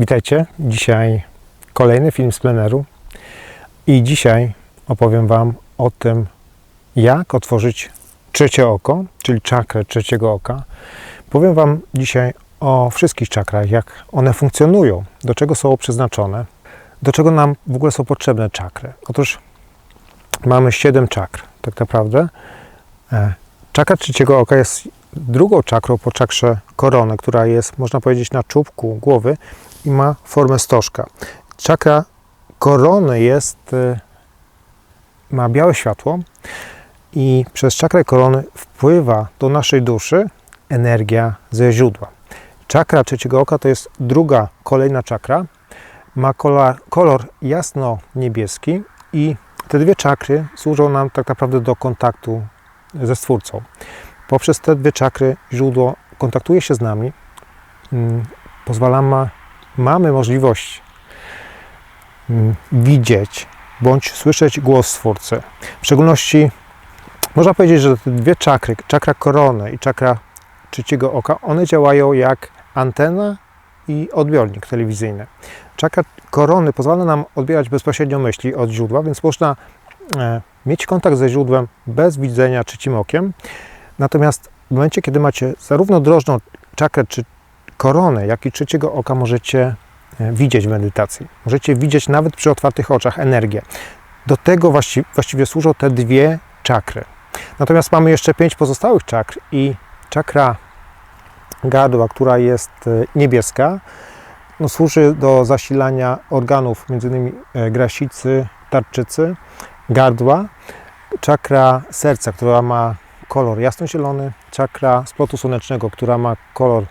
Witajcie. Dzisiaj kolejny film z pleneru i dzisiaj opowiem Wam o tym, jak otworzyć trzecie oko, czyli czakrę trzeciego oka. Powiem Wam dzisiaj o wszystkich czakrach, jak one funkcjonują, do czego są przeznaczone, do czego nam w ogóle są potrzebne czakry. Otóż mamy siedem czakr, tak naprawdę. E, Czakra trzeciego oka jest drugą czakrą po czakrze korony, która jest, można powiedzieć, na czubku głowy i ma formę stożka. Czakra korony jest, y, ma białe światło i przez czakrę korony wpływa do naszej duszy energia ze źródła. Czakra trzeciego oka to jest druga, kolejna czakra. Ma kolor, kolor jasno-niebieski i te dwie czakry służą nam tak naprawdę do kontaktu ze Stwórcą. Poprzez te dwie czakry źródło kontaktuje się z nami, mm, pozwala ma, mamy możliwość mm, widzieć bądź słyszeć głos Stwórcy. W szczególności można powiedzieć, że te dwie czakry, czakra korony i czakra trzeciego oka, one działają jak antena i odbiornik telewizyjny. Czakra korony pozwala nam odbierać bezpośrednio myśli od źródła, więc można e, mieć kontakt ze źródłem bez widzenia trzecim okiem. Natomiast w momencie, kiedy macie zarówno drożną czakrę czy koronę, jak i trzeciego oka, możecie e, widzieć w medytacji. Możecie widzieć nawet przy otwartych oczach energię. Do tego właści właściwie służą te dwie czakry. Natomiast mamy jeszcze pięć pozostałych czakr i czakra gardła, która jest e, niebieska, no, służy do zasilania organów, m.in. e, grasicy, tarczycy, gardła. Czakra serca, która ma kolor jasno-zielony, czakra splotu słonecznego, która ma kolor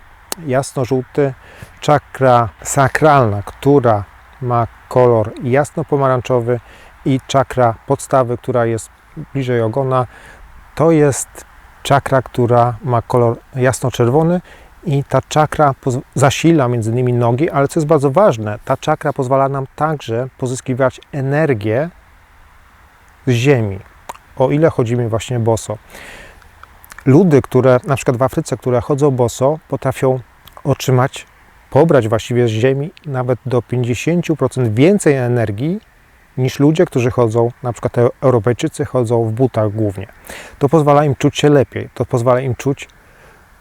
jasno-żółty, czakra sakralna, która ma kolor jasno-pomarańczowy i czakra podstawy, która jest bliżej ogona, to jest czakra, która ma kolor jasno-czerwony i ta czakra zasila między innymi nogi, ale co jest bardzo ważne, ta czakra pozwala nam także pozyskiwać energię z ziemi, o ile chodzimy właśnie boso. Ludy, które na przykład w Afryce, które chodzą boso, potrafią otrzymać, pobrać właściwie z ziemi nawet do 50% więcej energii niż ludzie, którzy chodzą, na przykład Europejczycy chodzą w butach głównie. To pozwala im czuć się lepiej, to pozwala im czuć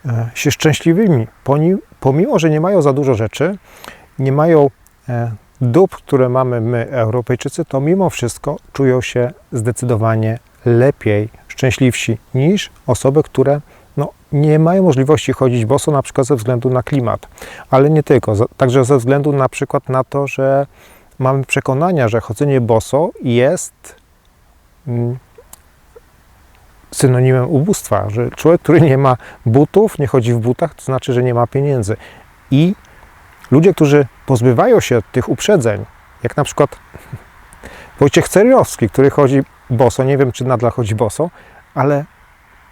e, się szczęśliwymi, pomimo, że nie mają za dużo rzeczy, nie mają e, dóbr, które mamy my, Europejczycy, to mimo wszystko czują się zdecydowanie lepiej, szczęśliwsi niż osoby, które no, nie mają możliwości chodzić boso, na przykład ze względu na klimat, ale nie tylko, także ze względu na przykład na to, że mamy przekonania, że chodzenie boso jest mm, synonimem ubóstwa, że człowiek, który nie ma butów, nie chodzi w butach, to znaczy, że nie ma pieniędzy. I ludzie, którzy pozbywają się tych uprzedzeń, jak na przykład Wojciech Ceriowski, który chodzi boso, nie wiem czy nadal chodzi boso, ale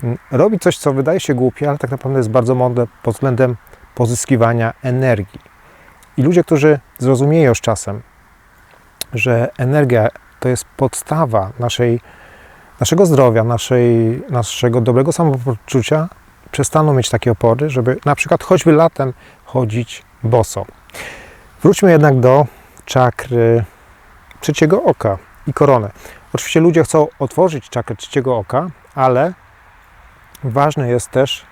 mm, robi coś, co wydaje się głupie, ale tak naprawdę jest bardzo mądre pod względem pozyskiwania energii. I ludzie, którzy zrozumieją z czasem, że energia to jest podstawa naszej, naszego zdrowia, naszej, naszego dobrego samopoczucia, przestaną mieć takie opory, żeby na przykład choćby latem chodzić boso. Wróćmy jednak do czakry trzeciego oka i korony. Oczywiście ludzie chcą otworzyć czakrę trzeciego oka, ale ważne jest też,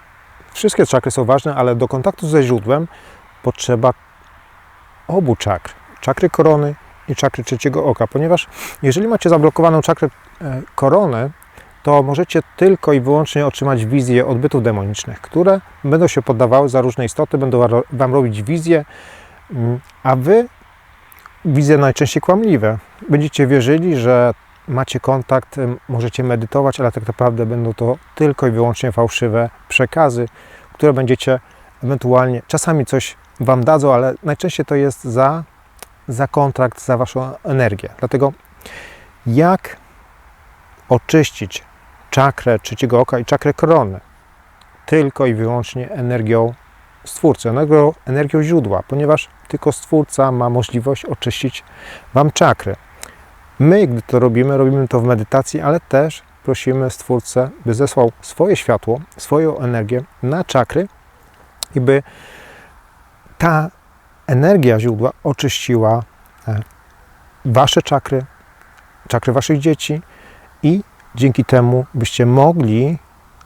wszystkie czakry są ważne, ale do kontaktu ze źródłem potrzeba obu czakr, czakry korony i czakry trzeciego oka, ponieważ jeżeli macie zablokowaną czakrę e, korony, to możecie tylko i wyłącznie otrzymać wizje odbytów demonicznych, które będą się poddawały za różne istoty, będą wa- Wam robić wizje, mm, a Wy wizje najczęściej kłamliwe. Będziecie wierzyli, że macie kontakt, możecie medytować, ale tak naprawdę będą to tylko i wyłącznie fałszywe przekazy, które będziecie ewentualnie, czasami coś Wam dadzą, ale najczęściej to jest za, za kontrakt, za Waszą energię. Dlatego jak oczyścić czakrę trzeciego oka i czakrę korony? Tylko i wyłącznie energią Stwórcy, energią, energią źródła, ponieważ tylko Stwórca ma możliwość oczyścić Wam czakry. My, gdy to robimy, robimy to w medytacji, ale też prosimy Stwórcę, by zesłał swoje światło, swoją energię na czakry i by ta energia źródła oczyściła e, wasze czakry, czakry waszych dzieci i dzięki temu byście mogli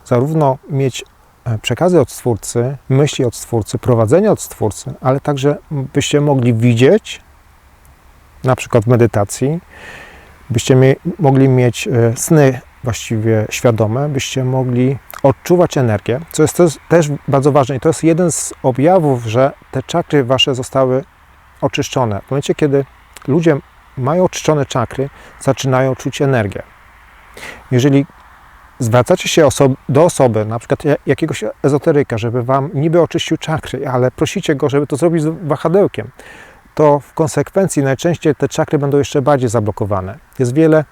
zarówno mieć e, przekazy od Stwórcy, myśli od Stwórcy, prowadzenie od Stwórcy, ale także byście mogli widzieć, na przykład w medytacji, byście mie mogli mieć e, sny właściwie świadome, byście mogli odczuwać energię, co jest też, też bardzo ważne i to jest jeden z objawów, że te czakry wasze zostały oczyszczone. W momencie, kiedy ludzie mają oczyszczone czakry, zaczynają czuć energię. Jeżeli zwracacie się do osoby, na przykład jakiegoś ezoteryka, żeby wam niby oczyścił czakry, ale prosicie go, żeby to zrobić z wahadełkiem, to w konsekwencji najczęściej te czakry będą jeszcze bardziej zablokowane. Jest wiele,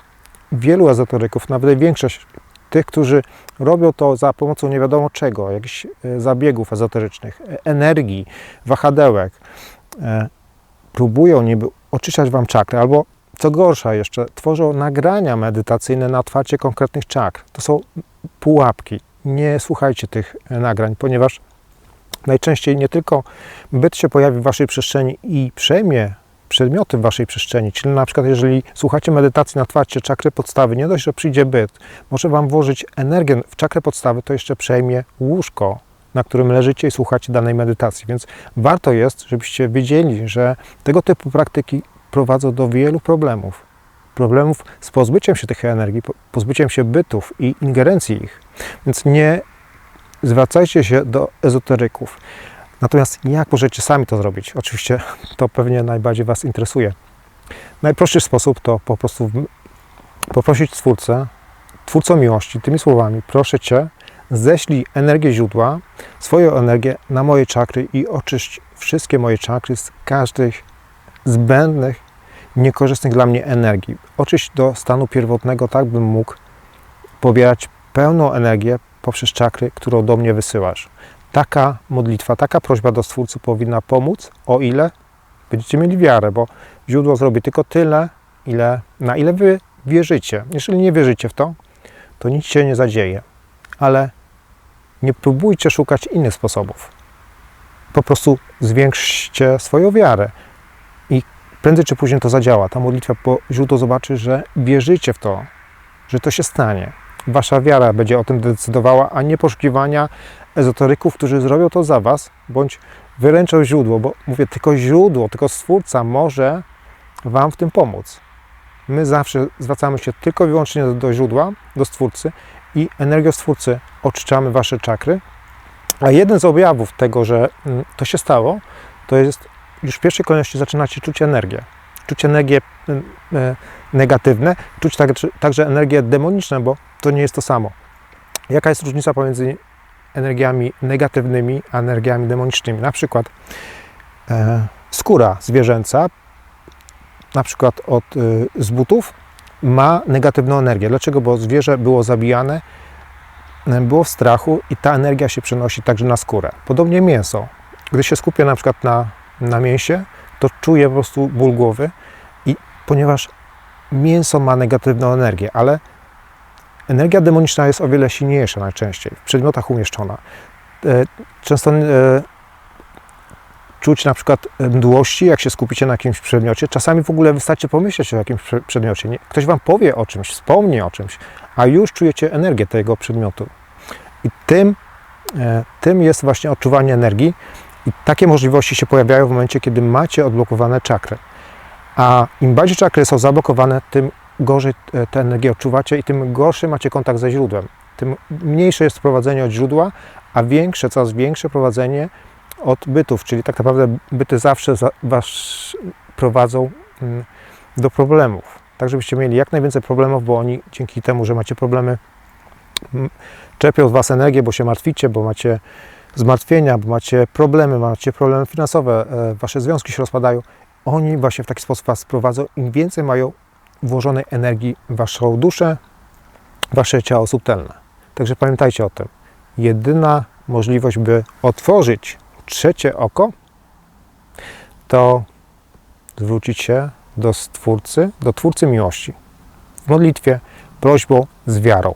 wielu ezoteryków, nawet większość tych, którzy robią to za pomocą nie wiadomo czego, jakichś e, zabiegów ezoterycznych, e, energii, wahadełek, e, próbują niby oczyszczać Wam czakry, albo co gorsza jeszcze, tworzą nagrania medytacyjne na otwarcie konkretnych czakr. To są pułapki. Nie słuchajcie tych nagrań, ponieważ najczęściej nie tylko byt się pojawi w Waszej przestrzeni i przejmie przedmioty w Waszej przestrzeni, czyli na przykład jeżeli słuchacie medytacji na otwarcie czakry podstawy, nie dość, że przyjdzie byt, może Wam włożyć energię w czakrę podstawy, to jeszcze przejmie łóżko, na którym leżycie i słuchacie danej medytacji. Więc warto jest, żebyście wiedzieli, że tego typu praktyki prowadzą do wielu problemów. Problemów z pozbyciem się tych energii, pozbyciem się bytów i ingerencji ich. Więc nie zwracajcie się do ezoteryków. Natomiast jak możecie sami to zrobić? Oczywiście to pewnie najbardziej Was interesuje. Najprostszy sposób to po prostu poprosić Twórcę, Twórcą miłości, tymi słowami, proszę Cię, ześlij energię źródła, swoją energię na moje czakry i oczyść wszystkie moje czakry z każdych zbędnych, niekorzystnych dla mnie energii. Oczyść do stanu pierwotnego, tak bym mógł pobierać pełną energię poprzez czakry, którą do mnie wysyłasz. Taka modlitwa, taka prośba do Stwórcy powinna pomóc, o ile będziecie mieli wiarę, bo źródło zrobi tylko tyle, ile, na ile wy wierzycie. Jeżeli nie wierzycie w to, to nic się nie zadzieje. Ale nie próbujcie szukać innych sposobów. Po prostu zwiększcie swoją wiarę i prędzej czy później to zadziała. Ta modlitwa po źródło zobaczy, że wierzycie w to, że to się stanie. Wasza wiara będzie o tym decydowała, a nie poszukiwania ezoteryków, którzy zrobią to za Was, bądź wyręczą źródło, bo mówię, tylko źródło, tylko Stwórca może Wam w tym pomóc. My zawsze zwracamy się tylko i wyłącznie do źródła, do Stwórcy i energią Stwórcy oczyszczamy Wasze czakry. A jeden z objawów tego, że mm, to się stało, to jest już w pierwszej kolejności zaczynacie czuć energię. Czuć energię mm, e, negatywne, czuć także energię demoniczną, bo to nie jest to samo. Jaka jest różnica pomiędzy energiami negatywnymi a energiami demonicznymi? Na przykład e, skóra zwierzęca, na przykład od, e, z butów, ma negatywną energię. Dlaczego? Bo zwierzę było zabijane, e, było w strachu i ta energia się przenosi także na skórę. Podobnie mięso. Gdy się skupia na przykład na, na mięsie, to czuje po prostu ból głowy i ponieważ mięso ma negatywną energię, ale energia demoniczna jest o wiele silniejsza najczęściej, w przedmiotach umieszczona. E, często e, czuć na przykład mdłości, jak się skupicie na jakimś przedmiocie. Czasami w ogóle wystarczy pomyśleć o jakimś przedmiocie. Ktoś Wam powie o czymś, wspomni o czymś, a już czujecie energię tego przedmiotu. I tym, e, tym jest właśnie odczuwanie energii. I takie możliwości się pojawiają w momencie, kiedy macie odblokowane czakry. A im bardziej czakry są zablokowane, tym gorzej e, tę energię odczuwacie i tym gorszy macie kontakt ze źródłem. Tym mniejsze jest prowadzenie od źródła, a większe, coraz większe prowadzenie od bytów, czyli tak naprawdę byty zawsze Was prowadzą mm, do problemów. Tak, żebyście mieli jak najwięcej problemów, bo oni dzięki temu, że macie problemy, mm, czerpią z Was energię, bo się martwicie, bo macie zmartwienia, bo macie problemy, macie problemy finansowe, e, Wasze związki się rozpadają oni właśnie w taki sposób Was prowadzą. Im więcej mają włożonej energii w Waszą duszę, Wasze ciało subtelne. Także pamiętajcie o tym. Jedyna możliwość, by otworzyć trzecie oko, to zwrócić się do Stwórcy, do Twórcy miłości. W modlitwie, prośbą, z wiarą.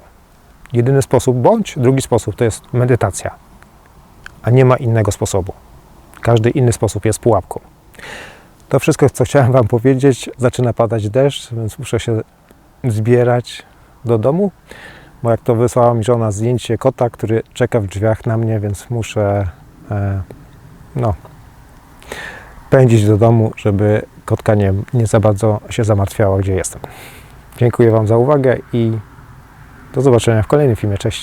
Jedyny sposób, bądź drugi sposób, to jest medytacja. A nie ma innego sposobu. Każdy inny sposób jest pułapką. To wszystko, co chciałem Wam powiedzieć. Zaczyna padać deszcz, więc muszę się zbierać do domu, bo jak to wysłała mi żona zdjęcie kota, który czeka w drzwiach na mnie, więc muszę e, no, pędzić do domu, żeby kotka nie, nie za bardzo się zamartwiała, gdzie jestem. Dziękuję Wam za uwagę i do zobaczenia w kolejnym filmie. Cześć!